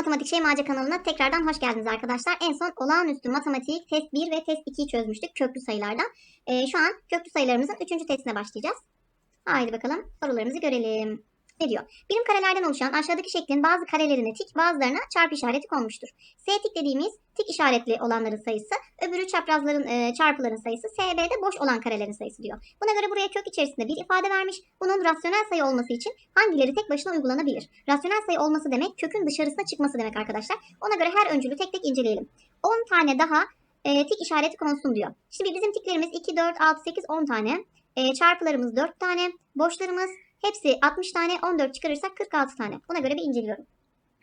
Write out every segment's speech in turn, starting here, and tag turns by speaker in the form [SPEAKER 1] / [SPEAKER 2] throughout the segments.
[SPEAKER 1] Matematik Şeymacı kanalına tekrardan hoş geldiniz arkadaşlar. En son olağanüstü matematik test 1 ve test 2'yi çözmüştük köklü sayılardan. Ee, şu an köklü sayılarımızın 3. testine başlayacağız. Haydi bakalım sorularımızı görelim. Ne diyor? Birim karelerden oluşan aşağıdaki şeklin bazı karelerine tik bazılarına çarpı işareti konmuştur. S tik dediğimiz tik işaretli olanların sayısı, öbürü çaprazların e, çarpıların sayısı, SB'de boş olan karelerin sayısı diyor. Buna göre buraya kök içerisinde bir ifade vermiş. Bunun rasyonel sayı olması için hangileri tek başına uygulanabilir? Rasyonel sayı olması demek kökün dışarısına çıkması demek arkadaşlar. Ona göre her öncülü tek tek inceleyelim. 10 tane daha e, tik işareti konsun diyor. Şimdi bizim tiklerimiz 2, 4, 6, 8, 10 tane. E, çarpılarımız 4 tane. Boşlarımız hepsi 60 tane. 14 çıkarırsak 46 tane. Buna göre bir inceliyorum.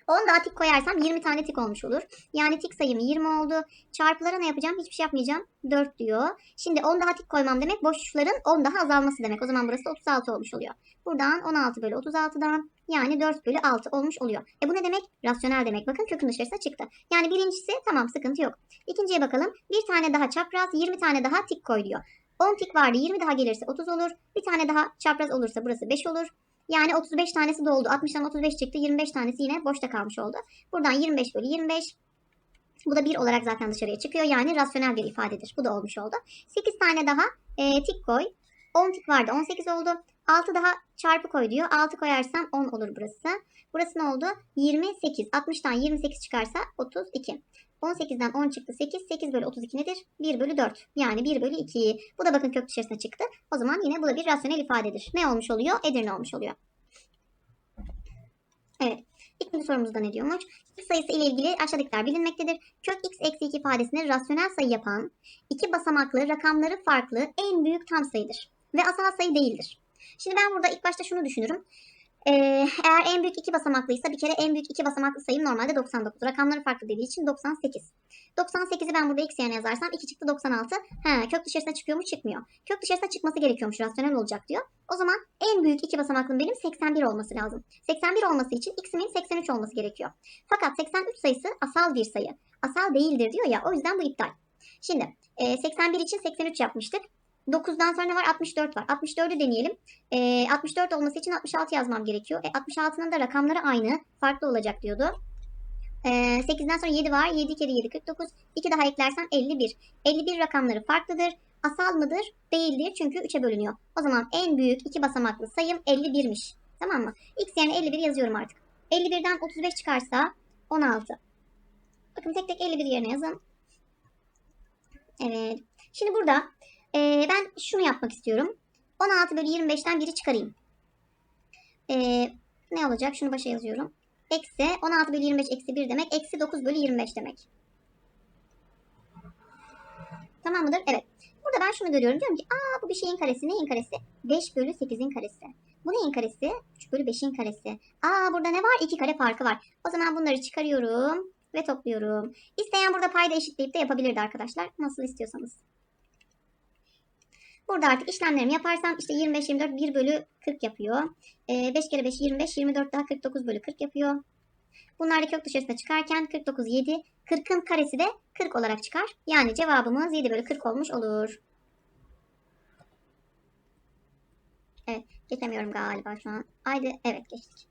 [SPEAKER 1] 10 daha tik koyarsam 20 tane tik olmuş olur. Yani tik sayım 20 oldu. Çarpılara ne yapacağım? Hiçbir şey yapmayacağım. 4 diyor. Şimdi 10 daha tik koymam demek boşlukların 10 daha azalması demek. O zaman burası 36 olmuş oluyor. Buradan 16 bölü 36'dan yani 4 bölü 6 olmuş oluyor. E bu ne demek? Rasyonel demek. Bakın kökün dışarısına çıktı. Yani birincisi tamam sıkıntı yok. İkinciye bakalım. Bir tane daha çapraz 20 tane daha tik koy diyor. 10 tik vardı 20 daha gelirse 30 olur. Bir tane daha çapraz olursa burası 5 olur. Yani 35 tanesi doldu. 60'tan 35 çıktı. 25 tanesi yine boşta kalmış oldu. Buradan 25 bölü 25. Bu da 1 olarak zaten dışarıya çıkıyor. Yani rasyonel bir ifadedir. Bu da olmuş oldu. 8 tane daha e, tik koy. 10 tik vardı. 18 oldu. 6 daha çarpı koy diyor. 6 koyarsam 10 olur burası. Burası ne oldu? 28. 60'tan 28 çıkarsa 32. 18'den 10 çıktı 8. 8 bölü 32 nedir? 1 bölü 4. Yani 1 bölü 2. Bu da bakın kök dışarısına çıktı. O zaman yine bu da bir rasyonel ifadedir. Ne olmuş oluyor? Edirne olmuş oluyor. Evet. İkinci sorumuzda ne diyormuş? X sayısı ile ilgili aşağıdakiler bilinmektedir. Kök x eksi 2 ifadesini rasyonel sayı yapan iki basamaklı rakamları farklı en büyük tam sayıdır. Ve asal sayı değildir. Şimdi ben burada ilk başta şunu düşünürüm. Ee, eğer en büyük iki basamaklıysa bir kere en büyük iki basamaklı sayım normalde 99. Rakamları farklı dediği için 98. 98'i ben burada x yerine yazarsam 2 çıktı 96. He, kök dışarısına çıkıyor mu çıkmıyor. Kök dışarısına çıkması gerekiyormuş rasyonel olacak diyor. O zaman en büyük iki basamaklım benim 81 olması lazım. 81 olması için x'imin 83 olması gerekiyor. Fakat 83 sayısı asal bir sayı. Asal değildir diyor ya o yüzden bu iptal. Şimdi e, 81 için 83 yapmıştık. 9'dan sonra var? 64 var. 64'ü deneyelim. E, 64 olması için 66 yazmam gerekiyor. E, 66'nın da rakamları aynı. Farklı olacak diyordu. E, 8'den sonra 7 var. 7 kere 7 49. 2 daha eklersem 51. 51 rakamları farklıdır. Asal mıdır? Değildir çünkü 3'e bölünüyor. O zaman en büyük iki basamaklı sayım 51'miş. Tamam mı? X yerine 51 yazıyorum artık. 51'den 35 çıkarsa 16. Bakın tek tek 51 yerine yazın. Evet. Şimdi burada e, ben şunu yapmak istiyorum. 16 bölü 25'ten biri çıkarayım. E, ne olacak? Şunu başa yazıyorum. Eksi 16 bölü 25 eksi 1 demek. Eksi 9 bölü 25 demek. Tamam mıdır? Evet. Burada ben şunu görüyorum. Diyorum ki aa bu bir şeyin karesi. Neyin karesi? 5 bölü 8'in karesi. Bu neyin karesi? 3 bölü 5'in karesi. Aa burada ne var? 2 kare farkı var. O zaman bunları çıkarıyorum ve topluyorum. İsteyen burada payda eşitleyip de yapabilirdi arkadaşlar. Nasıl istiyorsanız. Burada artık işlemlerimi yaparsam işte 25, 24, 1 bölü 40 yapıyor. Ee, 5 kere 5, 25, 24 daha 49 bölü 40 yapıyor. Bunlar da kök dışarısına çıkarken 49, 7. 40'ın karesi de 40 olarak çıkar. Yani cevabımız 7 bölü 40 olmuş olur. Evet. Geçemiyorum galiba şu an. Haydi. Evet geçtik.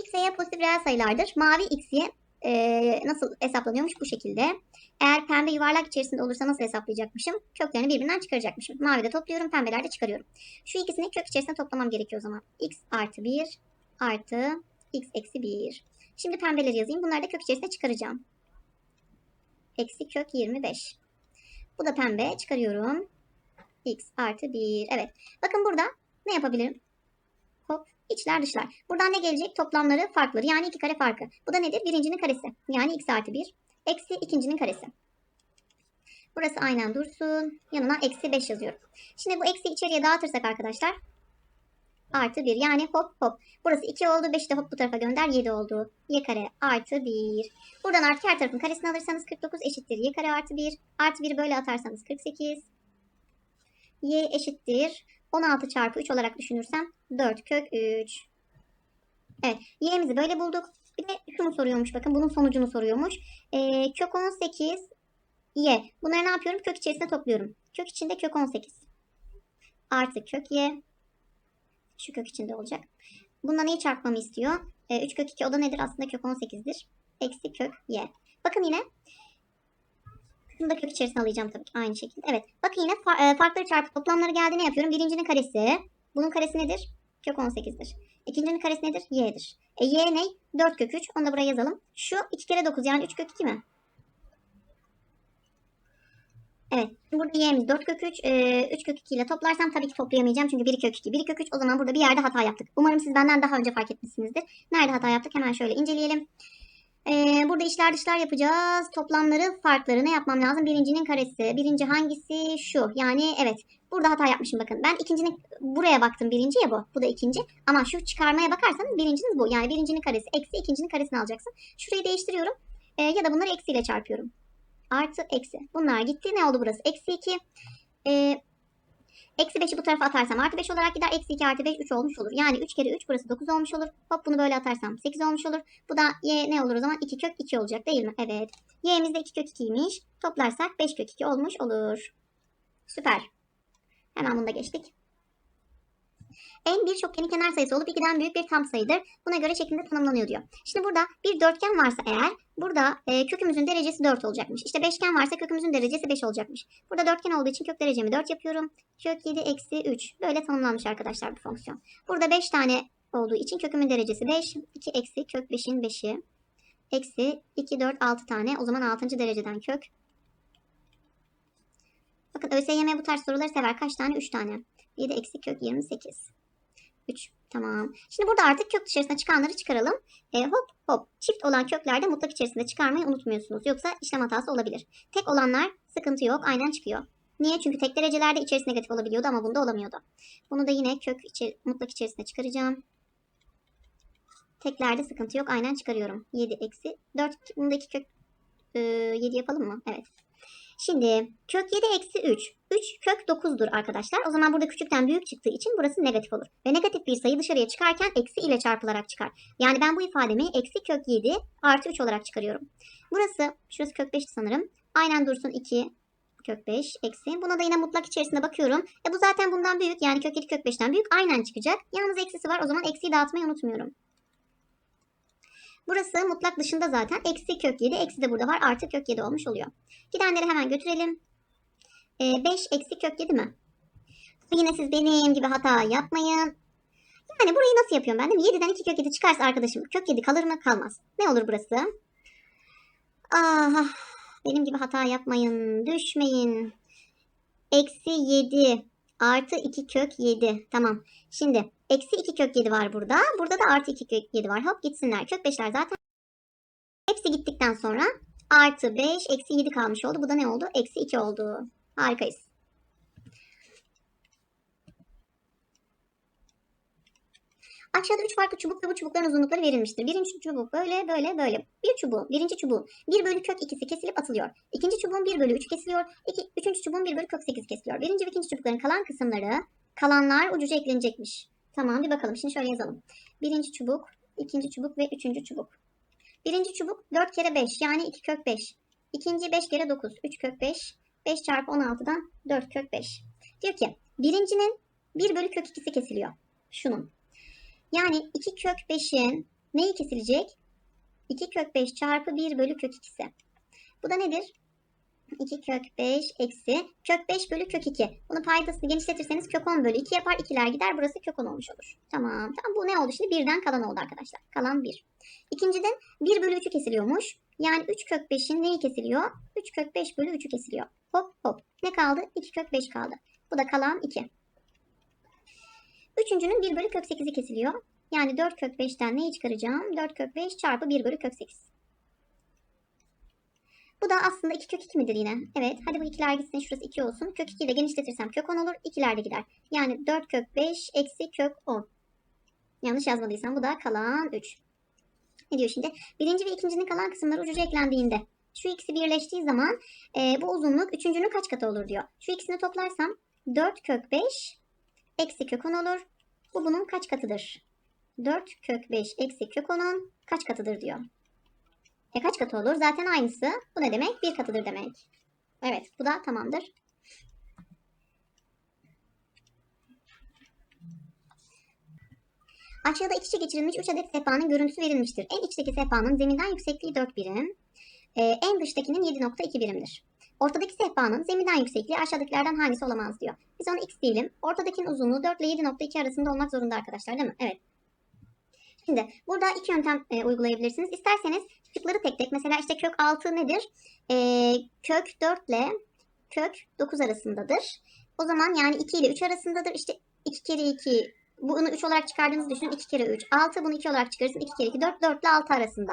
[SPEAKER 1] X, Y pozitif reel sayılardır. Mavi X, Y e, nasıl hesaplanıyormuş bu şekilde. Eğer pembe yuvarlak içerisinde olursa nasıl hesaplayacakmışım? Köklerini birbirinden çıkaracakmışım. Mavi de topluyorum, pembeler de çıkarıyorum. Şu ikisini kök içerisinde toplamam gerekiyor o zaman. X artı 1 artı X eksi 1. Şimdi pembeleri yazayım. Bunları da kök içerisinde çıkaracağım. Eksi kök 25. Bu da pembe. Çıkarıyorum. X artı 1. Evet. Bakın burada ne yapabilirim? İçler dışlar. Buradan ne gelecek? Toplamları farkları. Yani iki kare farkı. Bu da nedir? Birincinin karesi. Yani x artı 1. Eksi ikincinin karesi. Burası aynen dursun. Yanına eksi 5 yazıyorum. Şimdi bu eksi içeriye dağıtırsak arkadaşlar. Artı 1. Yani hop hop. Burası 2 oldu. 5'i de hop bu tarafa gönder. 7 oldu. Y kare artı 1. Buradan artık her tarafın karesini alırsanız 49 eşittir. Y kare artı 1. Artı 1'i böyle atarsanız 48. Y eşittir. 16 çarpı 3 olarak düşünürsem 4 kök 3. Evet. Y'mizi böyle bulduk. Bir de şunu soruyormuş bakın. Bunun sonucunu soruyormuş. Ee, kök 18 y. Bunları ne yapıyorum? Kök içerisine topluyorum. Kök içinde kök 18. Artı kök y. Şu kök içinde olacak. Bundan neyi çarpmamı istiyor? E, 3 kök 2 o da nedir? Aslında kök 18'dir. Eksi kök y. Bakın yine. Bunu da kök içerisine alacağım tabii ki aynı şekilde. Evet. Bakın yine fa- e, farkları çarpı toplamları geldi ne yapıyorum? Birincinin karesi. Bunun karesi nedir? Kök 18'dir. İkincinin karesi nedir? Y'dir. E y ne? 4 kök 3. Onu da buraya yazalım. Şu 2 kere 9 yani 3 kök 2 mi? Evet. Burada y'miz 4 kök 3. E, 3 kök 2 ile toplarsam tabii ki toplayamayacağım. Çünkü 1 kök 2. 1 kök 3 o zaman burada bir yerde hata yaptık. Umarım siz benden daha önce fark etmişsinizdir. Nerede hata yaptık? Hemen şöyle inceleyelim. Ee, burada işler dışlar yapacağız. Toplamları farkları ne yapmam lazım? Birincinin karesi. Birinci hangisi? Şu. Yani evet. Burada hata yapmışım bakın. Ben ikincinin buraya baktım birinci ya bu. Bu da ikinci. Ama şu çıkarmaya bakarsanız birinciniz bu. Yani birincinin karesi. Eksi ikincinin karesini alacaksın. Şurayı değiştiriyorum. Ee, ya da bunları eksiyle çarpıyorum. Artı eksi. Bunlar gitti. Ne oldu burası? Eksi 2. Ee, Eksi 5'i bu tarafa atarsam artı 5 olarak gider. Eksi 2 artı 5 3 olmuş olur. Yani 3 kere 3 burası 9 olmuş olur. Hop bunu böyle atarsam 8 olmuş olur. Bu da y ne olur o zaman? 2 kök 2 olacak değil mi? Evet. Y'miz de 2 kök 2'ymiş. Toplarsak 5 kök 2 olmuş olur. Süper. Hemen bunu da geçtik. En birçok kenar kenar sayısı olup 2'den büyük bir tam sayıdır. Buna göre şeklinde tanımlanıyor diyor. Şimdi burada bir dörtgen varsa eğer burada e, kökümüzün derecesi 4 olacakmış. İşte beşgen varsa kökümüzün derecesi 5 olacakmış. Burada dörtgen olduğu için kök derecemi 4 yapıyorum. Kök 7 eksi 3. Böyle tanımlanmış arkadaşlar bu fonksiyon. Burada 5 tane olduğu için kökümün derecesi 5. 2 eksi kök 5'in 5'i. Eksi 2, 4, 6 tane. O zaman 6. dereceden kök. Bakın ÖSYM bu tarz soruları sever. Kaç tane? 3 tane. 7 eksi kök 28. 3. Tamam. Şimdi burada artık kök dışarısına çıkanları çıkaralım. E, hop hop. Çift olan köklerde mutlak içerisinde çıkarmayı unutmuyorsunuz. Yoksa işlem hatası olabilir. Tek olanlar sıkıntı yok. Aynen çıkıyor. Niye? Çünkü tek derecelerde içerisi negatif olabiliyordu ama bunda olamıyordu. Bunu da yine kök içi, mutlak içerisine çıkaracağım. Teklerde sıkıntı yok. Aynen çıkarıyorum. 7 eksi 4. Bunu da 2 kök e, 7 yapalım mı? Evet. Şimdi kök 7 eksi 3. 3 kök 9'dur arkadaşlar. O zaman burada küçükten büyük çıktığı için burası negatif olur. Ve negatif bir sayı dışarıya çıkarken eksi ile çarpılarak çıkar. Yani ben bu ifademi eksi kök 7 artı 3 olarak çıkarıyorum. Burası, şurası kök 5'ti sanırım. Aynen dursun 2 kök 5 eksi. Buna da yine mutlak içerisinde bakıyorum. E bu zaten bundan büyük. Yani kök 7 kök 5'ten büyük. Aynen çıkacak. Yalnız eksisi var. O zaman eksiyi dağıtmayı unutmuyorum. Burası mutlak dışında zaten. Eksi kök 7. Eksi de burada var. Artı kök 7 olmuş oluyor. Gidenleri hemen götürelim. E, 5 eksi kök 7 mi? Yine siz benim gibi hata yapmayın. Yani burayı nasıl yapıyorum ben değil mi? 7'den 2 kök 7 çıkarsa arkadaşım kök 7 kalır mı? Kalmaz. Ne olur burası? Ah, benim gibi hata yapmayın. Düşmeyin. Eksi 7 artı 2 kök 7. Tamam. Şimdi eksi 2 kök 7 var burada. Burada da artı 2 kök 7 var. Hop gitsinler. Kök 5'ler zaten. Hepsi gittikten sonra artı 5 eksi 7 kalmış oldu. Bu da ne oldu? Eksi 2 oldu. Harikayız. Aşağıda üç farklı çubuk ve bu çubukların uzunlukları verilmiştir. Birinci çubuk böyle böyle böyle. Bir çubuğun, birinci çubuğun 1 bölü kök ikisi kesilip atılıyor. İkinci çubuğun 1 bölü 3 kesiliyor. İki, üçüncü çubuğun 1 bölü kök 8 kesiliyor. Birinci ve ikinci çubukların kalan kısımları kalanlar ucuca eklenecekmiş. Tamam bir bakalım. Şimdi şöyle yazalım. Birinci çubuk, ikinci çubuk ve üçüncü çubuk. Birinci çubuk 4 kere 5 yani 2 kök 5. İkinci 5 kere 9 3 kök 5. 5 çarpı 16'dan 4 kök 5. Diyor ki birincinin 1 bölü kök ikisi kesiliyor. Şunun. Yani 2 kök 5'in neyi kesilecek? 2 kök 5 çarpı 1 bölü kök ikisi. Bu da nedir? 2 kök 5 eksi kök 5 bölü kök 2. Bunu paydasını genişletirseniz kök 10 bölü 2 yapar. 2'ler gider. Burası kök 10 olmuş olur. Tamam. Tamam bu ne oldu şimdi? 1'den kalan oldu arkadaşlar. Kalan 1. İkinciden 1 bölü 3'ü kesiliyormuş. Yani 3 kök 5'in neyi kesiliyor? 3 kök 5 bölü 3'ü kesiliyor. Hop hop. Ne kaldı? 2 kök 5 kaldı. Bu da kalan 2. Üçüncünün 1 bölü kök 8'i kesiliyor. Yani 4 kök 5'ten neyi çıkaracağım? 4 kök 5 çarpı 1 bölü kök 8. Bu da aslında 2 kök 2 midir yine? Evet. Hadi bu ikiler gitsin. Şurası 2 olsun. Kök 2 ile genişletirsem kök 10 olur. İkiler de gider. Yani 4 kök 5 eksi kök 10. Yanlış yazmadıysam bu da kalan 3. Ne diyor şimdi? Birinci ve ikincinin kalan kısımları ucuca eklendiğinde şu ikisi birleştiği zaman e, bu uzunluk üçüncünün kaç katı olur diyor. Şu ikisini toplarsam 4 kök 5 eksi kök 10 olur. Bu bunun kaç katıdır? 4 kök 5 eksi kök 10'un kaç katıdır diyor. E kaç katı olur? Zaten aynısı. Bu ne demek? Bir katıdır demek. Evet bu da tamamdır. Aşağıda iç içe geçirilmiş 3 adet sehpanın görüntüsü verilmiştir. En içteki sehpanın zeminden yüksekliği 4 birim. Ee, en dıştakinin 7.2 birimdir. Ortadaki sehpanın zeminden yüksekliği aşağıdakilerden hangisi olamaz diyor. Biz ona x diyelim. Ortadakinin uzunluğu 4 ile 7.2 arasında olmak zorunda arkadaşlar değil mi? Evet. Şimdi burada iki yöntem e, uygulayabilirsiniz. İsterseniz şıkları tek tek mesela işte kök 6 nedir? E, kök 4 ile kök 9 arasındadır. O zaman yani 2 ile 3 arasındadır. İşte 2 kere 2 bunu 3 olarak çıkardığınızı düşünün. 2 kere 3 6 bunu 2 olarak çıkarırsın. 2 kere 2 4 4 ile 6 arasında.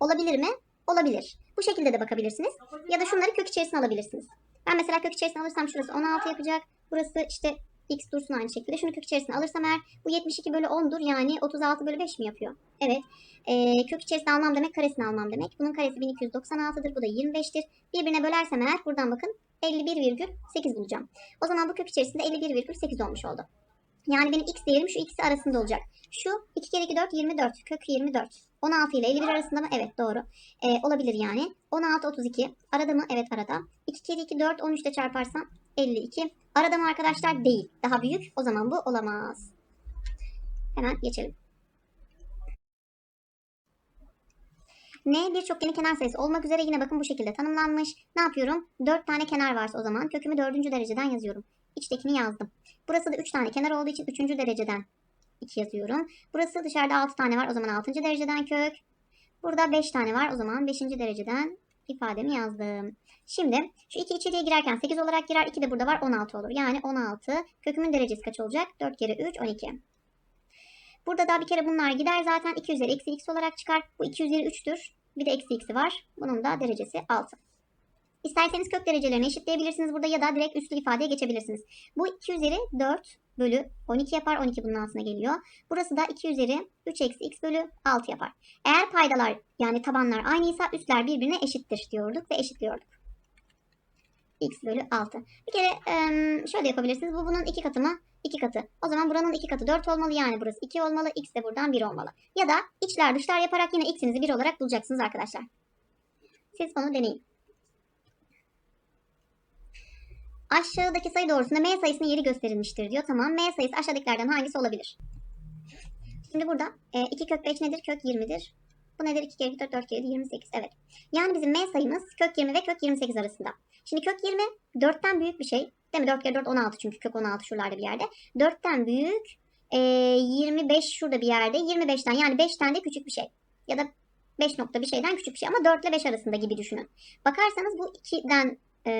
[SPEAKER 1] Olabilir mi? Olabilir. Bu şekilde de bakabilirsiniz. Ya da şunları kök içerisine alabilirsiniz. Ben mesela kök içerisine alırsam şurası 16 yapacak. Burası işte x dursun aynı şekilde. Şunu kök içerisine alırsam eğer bu 72 bölü 10'dur. Yani 36 bölü 5 mi yapıyor? Evet. Ee, kök içerisine almam demek karesini almam demek. Bunun karesi 1296'dır. Bu da 25'tir. Birbirine bölersem eğer buradan bakın 51,8 bulacağım. O zaman bu kök içerisinde 51,8 olmuş oldu. Yani benim x değerim şu ikisi arasında olacak. Şu 2 kere 2 4 24. Kök 24. 16 ile 51 arasında mı? Evet doğru. Ee, olabilir yani. 16 32. Arada mı? Evet arada. 2 kere 2 4 13 ile çarparsam 52. Arada mı arkadaşlar? Değil. Daha büyük. O zaman bu olamaz. Hemen geçelim. N bir çokgeni kenar sayısı olmak üzere yine bakın bu şekilde tanımlanmış. Ne yapıyorum? 4 tane kenar varsa o zaman kökümü 4. dereceden yazıyorum. İçtekini yazdım. Burası da 3 tane kenar olduğu için 3. dereceden 2 yazıyorum. Burası dışarıda 6 tane var o zaman 6. dereceden kök. Burada 5 tane var o zaman 5. dereceden ifademi yazdım. Şimdi şu 2 içeriye girerken 8 olarak girer. 2 de burada var 16 olur. Yani 16 kökümün derecesi kaç olacak? 4 kere 3 12. Burada da bir kere bunlar gider zaten 2 üzeri eksi x olarak çıkar. Bu 2 üzeri 3'tür. Bir de eksi x'i var. Bunun da derecesi 6. İsterseniz kök derecelerini eşitleyebilirsiniz burada ya da direkt üslü ifadeye geçebilirsiniz. Bu 2 üzeri 4 bölü 12 yapar. 12 bunun altına geliyor. Burası da 2 üzeri 3 eksi x bölü 6 yapar. Eğer paydalar yani tabanlar aynıysa üstler birbirine eşittir diyorduk ve eşitliyorduk. x bölü 6. Bir kere şöyle yapabilirsiniz. Bu bunun iki katı mı? 2 katı. O zaman buranın 2 katı 4 olmalı yani burası 2 olmalı. X de buradan 1 olmalı. Ya da içler dışlar yaparak yine x'inizi 1 olarak bulacaksınız arkadaşlar. Siz onu deneyin. Aşağıdaki sayı doğrusunda m sayısının yeri gösterilmiştir diyor. Tamam m sayısı aşağıdakilerden hangisi olabilir? Şimdi burada 2 kök 5 nedir? Kök 20'dir. Bu nedir? 2 kere 2 4 4 kere 7 28. Evet. Yani bizim m sayımız kök 20 ve kök 28 arasında. Şimdi kök 20 4'ten büyük bir şey. Değil mi? 4 kere 4 16 çünkü kök 16 şuralarda bir yerde. 4'ten büyük. E, 25 şurada bir yerde. 25'ten yani 5'ten de küçük bir şey. Ya da 5 nokta bir şeyden küçük bir şey ama 4 ile 5 arasında gibi düşünün. Bakarsanız bu 2'den e,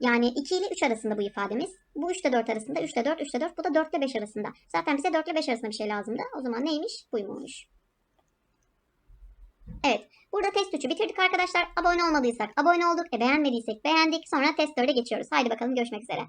[SPEAKER 1] yani 2 ile 3 arasında bu ifademiz. Bu 3 ile 4 arasında, 3 ile 4, 3 ile 4. Bu da 4 ile 5 arasında. Zaten bize 4 ile 5 arasında bir şey lazımdı. O zaman neymiş? Buymuş. Evet. Burada test 3'ü bitirdik arkadaşlar. Abone olmadıysak abone olduk. E beğenmediysek beğendik. Sonra test 4'e geçiyoruz. Haydi bakalım görüşmek üzere.